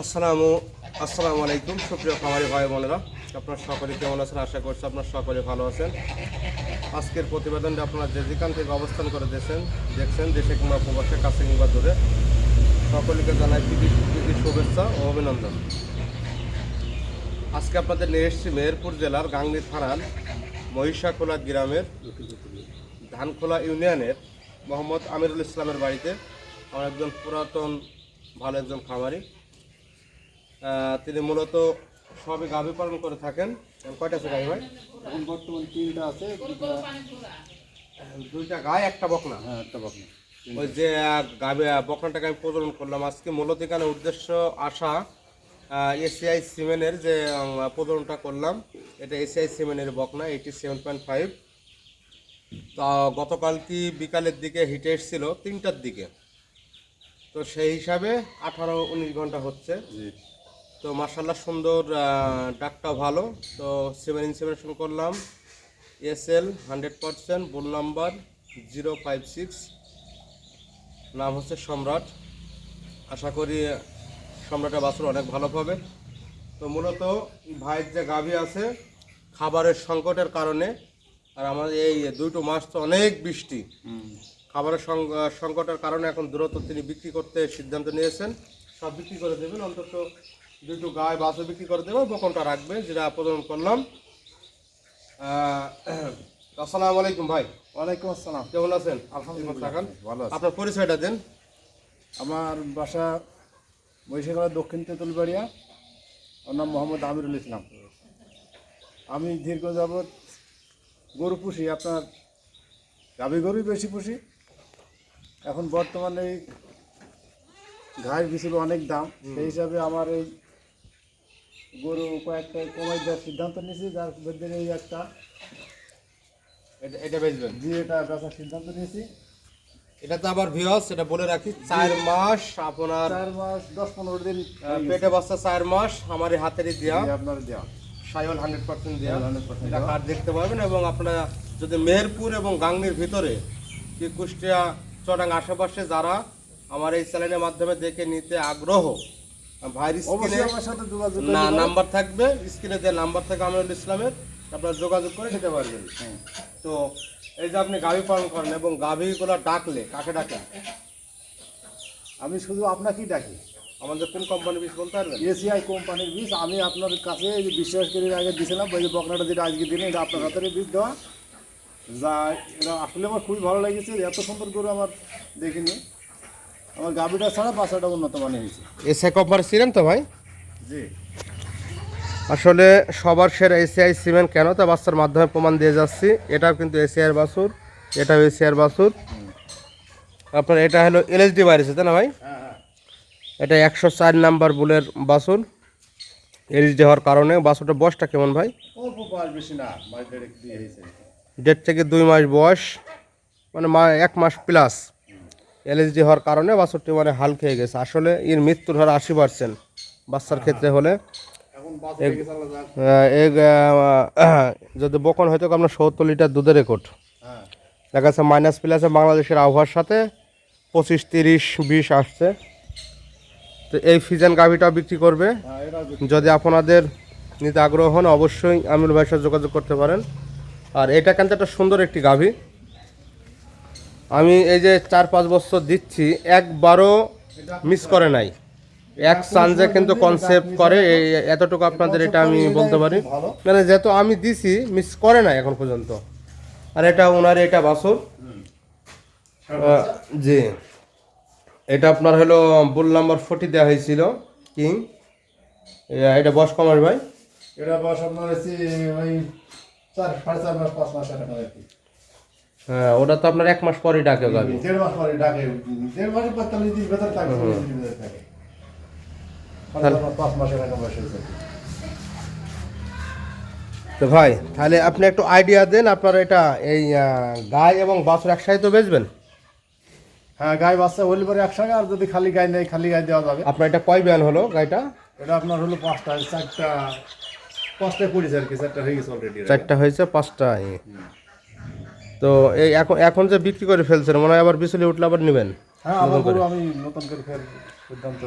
আসসালামু আসসালামু আলাইকুম সুপ্রিয় খামারি ভাই বোনেরা। আপনার সকলে কেমন আছেন? আশা করছি আপনার সকলে ভালো আছেন। আজকের প্রতিবেদনটা আপনারা যে যেখান থেকে অবস্থান করে দেখছেন দেখছেন, দেশে কিংবা প্রবাসের কাছে কিংবা দূরে, সকলকে জানাই প্রীতি শুভেচ্ছা ও অভিনন্দন। আজকে আপনাদের নিয়ে এসেছি মেহেরপুর জেলার গাংনী থানার মহিষাখোলা গ্রামের ধানখোলা ইউনিয়নের মোহাম্মদ আমিরুল ইসলামের বাড়িতে আমার একজন পুরাতন, ভালো একজন খামারি। তিনি মূলত সবই গাভী পালন করে থাকেন। কয়টা আছে গাভী ভাই? এখন বর্তমান তিনটা আছে দুটা দুইটা গায়ে একটা বকনা? হ্যাঁ একটা বকনা। ওই যে গাভী বকনাটাকে আমি প্রজনন করলাম। আজকে মূলত এখানে উদ্দেশ্য আসা এসিআই সিমেনের যে উম, প্রজননটা করলাম এটা এসিআই সিমেনের বকনা এইটি সেভেন পয়েন্ট ফাইভ। তা গতকাল কি বিকালের দিকে হিটে এসেছিল? তিনটার দিকে। তো সেই হিসাবে আঠারো উনিশ ঘণ্টা হচ্ছে। জি। তো মার্শাল্লাহ সুন্দর ডাকটা ভালো। তো সেভেন ইনসেমিনেশন করলাম। S L hundred percent bull number zero five six নাম হচ্ছে সম্রাট। আশা করি সম্রাটের বাছুর অনেক ভালো পাবে। তো মূলত ভাইয়ের যে গাভী আছে খাবারের সংকটের কারণে আর আমাদের এই দুটো মাস তো অনেক বৃষ্টি। খাবারের সংকটের কারণে এখন দূরত্ব তিনি বিক্রি করতে সিদ্ধান্ত নিয়েছেন। সব বিক্রি করে দেবেন অন্তত দুটো গায়ে বাছও বিক্রি করে দেবো বকনটা রাখবে যেটা প্রদান করলাম। আসসালামু আলাইকুম ভাই। ওয়ালাইকুম আসসালাম। কেমন আছেন? আলহামদুলিল্লাহ। আপনার পরিচয়টা দেন। আমার বাসা বৈশাখলা দক্ষিণ তেঁতুলবাড়িয়া। ওর নাম মোহাম্মদ আমিরুল ইসলাম। আমি দীর্ঘ যাবৎ গরু পুষি আপনার গাভী গরুই বেশি পুষি। এখন বর্তমানে এই ঘাস বিচুল অনেক দাম। সেই হিসাবে আমার এই গরু কয়েকটা কমাই দেওয়ার সিদ্ধান্ত নিয়েছি যার মধ্যে এই একটা। এটা এটা বেচবেন? এটা বেচার সিদ্ধান্ত নিয়েছি। এটা তো আবার ভিওস এটা বলে রাখি চার মাস আপনার চার মাস দশ পনেরো দিন পেটে বাচ্চা চার মাস আমার এই হাতেরই দেওয়া। আপনার দেওয়া। সাইওয়াল হান্ড্রেড পার্সেন্ট দেওয়া। 100% এটা কার্ড দেখতে পাবেন এবং আপনারা যদি মেহেরপুর এবং গাংনির ভিতরে কি কুষ্টিয়া চটাং আশেপাশে যারা আমার এই চ্যানেলের মাধ্যমে দেখে নিতে আগ্রহ ভাইয়ের স্ক্রিনে আমার সাথে যোগাযোগ না নাম্বার থাকবে স্ক্রিনে যে নাম্বার থাকে আমিরুল ইসলামের আপনারা যোগাযোগ করে নিতে পারবেন। হ্যাঁ। তো এই যে আপনি গাভী পালন করেন এবং গাভীগুলো ডাকলে কাকে ডাকেন আমি শুধু আপনাকেই ডাকি। আমাদের কোন কোম্পানি বিষ বলতে পারবেন? এসিআই কোম্পানির বীজ আমি আপনার কাছে বিশ্বাস করে আগে দিয়েছিলাম ওই যে বকনাটা যেটা আজকে দিনে এটা আপনার হাতের বীজ দেওয়া। যা এটা আসলে আমার খুবই ভালো লেগেছে এত সুন্দর করে আমার দেখিনি। আমার গাভীটা ছাড়া বাসাটা উন্নত মানের হয়েছে। এসআই কোম্পানি ছিলেন তো ভাই। জি। আসলে সবার সেরা এসিআই সিমেন্ট কেন? তা বাচ্চার মাধ্যমে প্রমাণ দিয়ে যাচ্ছি। এটাও কিন্তু এসিআর বাছুর এটাও এসিআর বাছুর। আপনার এটা হলো এলএসডি বাইরেছে তাই না ভাই? হ্যাঁ হ্যাঁ। এটা একশো চার নাম্বার বুলের বাছুর। এলএসডি হওয়ার কারণে বাছুরটা বয়সটা কেমন ভাই? দেড় থেকে দুই মাস বয়স মানে এক মাস প্লাস এলএসডি হওয়ার কারণে বাছুরটি মানে হাল খেয়ে গেছে। আসলে এর মৃত্যুর হার আশি পার্সেন্ট বাচ্চার ক্ষেত্রে হলে। হয়ে যদি বকন হয়তো আপনার সত্তর লিটার দুধের রেকর্ড। হ্যাঁ। দেখা যাচ্ছে মাইনাস প্লাসে বাংলাদেশের আবহাওয়ার সাথে পঁচিশ তিরিশ বিশ আসছে। তো এই ফিজান গাভিটাও বিক্রি করবে। হ্যাঁ যদি আপনাদের নিতে আগ্রহ হন অবশ্যই আমির ভাইয়ের সাথে যোগাযোগ করতে পারেন। আর এটা কিন্তু একটা সুন্দর একটি গাভি। আমি এই যে চার পাঁচ বছর দিচ্ছি, একবারও মিস করে নাই। এক সানজে কিন্তু কনসেপ্ট করে এতটুকু আপনাদের এটা আমি বলতে পারি। মানে যেহেতু আমি দিছি মিস করে না এখন পর্যন্ত। আর এটা ওনার এটা বাসর জি। এটা আপনার হলো বুল নাম্বার ফোর্টি দেওয়া হয়েছিল, কিং। এটা বস কমার ভাই? এটা বয়স আপনার চার, সাড়ে চার মাস, পাঁচ মাস। হ্যাঁ ওটা তো আপনার এক মাস পরে ডাকে গাবি। দেড় মাস পরে ডাকে দেড় মাসে পঁয়তাল্লিশ দিন ভেতরে থাকে মাস, পাঁচ মাস এরকম বয়স তো ভাই তাহলে আপনি একটু আইডিয়া দেন আপনার এটা এই গাই এবং বাছুর একসাথে তো বেচবেন? হ্যাঁ গায়ে বাচ্চা হলে পরে একসঙ্গে আর যদি খালি গায়ে নেই খালি গায়ে দেওয়া যাবে। আপনার এটা কয় বিয়ান হলো গাইটা? এটা আপনার হলো পাঁচটা চারটা পাঁচটায় পড়েছে আর কি চারটা হয়ে গেছে অলরেডি চারটা হয়েছে পাঁচটা। তো এই এখন এখন যে বিক্রি করে ফেলছেন মনে হয় আবার বিচুলি উঠলে আবার নেবেন? হ্যাঁ আমার গরু আমি নতুন করে ফের সিদ্ধান্ত।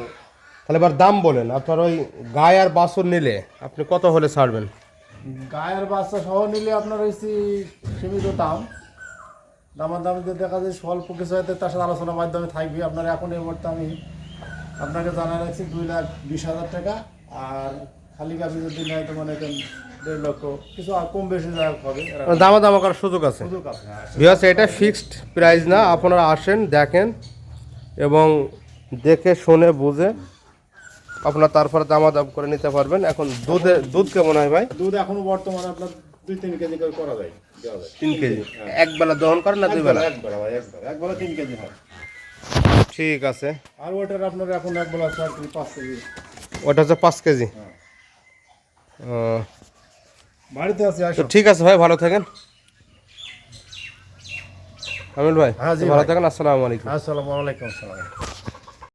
তাহলে এবার দাম বলেন আপনার ওই গায়ে আর বাছুর নিলে আপনি কত হলে ছাড়বেন? গায়ের বাচ্চা সহ নিলে আপনার হচ্ছে সীমিত দাম। দামার দামিতে দেখা যায় স্বল্প কিছু হয়তো তার সাথে আলোচনার মাধ্যমে থাকবে। আপনার এখন এই মুহূর্তে আমি আপনাকে জানা রাখছি দুই লাখ বিশ হাজার টাকা আর খালি গাভি যদি নেয় তো মনে করেন দেড় লক্ষ কিছু কম বেশি যা হবে দামা দামা করার সুযোগ আছে। সুযোগ আছে হ্যাঁ। বিকজ এটা ফিক্সড প্রাইস না আপনারা আসেন দেখেন এবং দেখে শুনে বুঝে আপনার তারপরে দামা দাম করে নিতে পারবেন। এখন দুধে দুধ কেমন হয় ভাই? দুধ এখনও বর্তমানে আপনার দুই তিন কেজি করে করা যায় তিন কেজি? এক বেলা দহন করেন না দুই বেলা? একবেলা ভাই একবেলা একবেলা তিন কেজি হয়। ঠিক আছে। আর ওটার আপনার এখন একবেলা চার কেজি পাঁচ কেজি। ওটা হচ্ছে পাঁচ কেজি? হ্যাঁ। বাড়িতে আছি তো ঠিক আছে ভাই ভালো থাকেন। আমিল ভাই হ্যাঁ, ভালো থাকেন আসসালামু আলাইকুম। আসসালামু আলাইকুম আসসালাম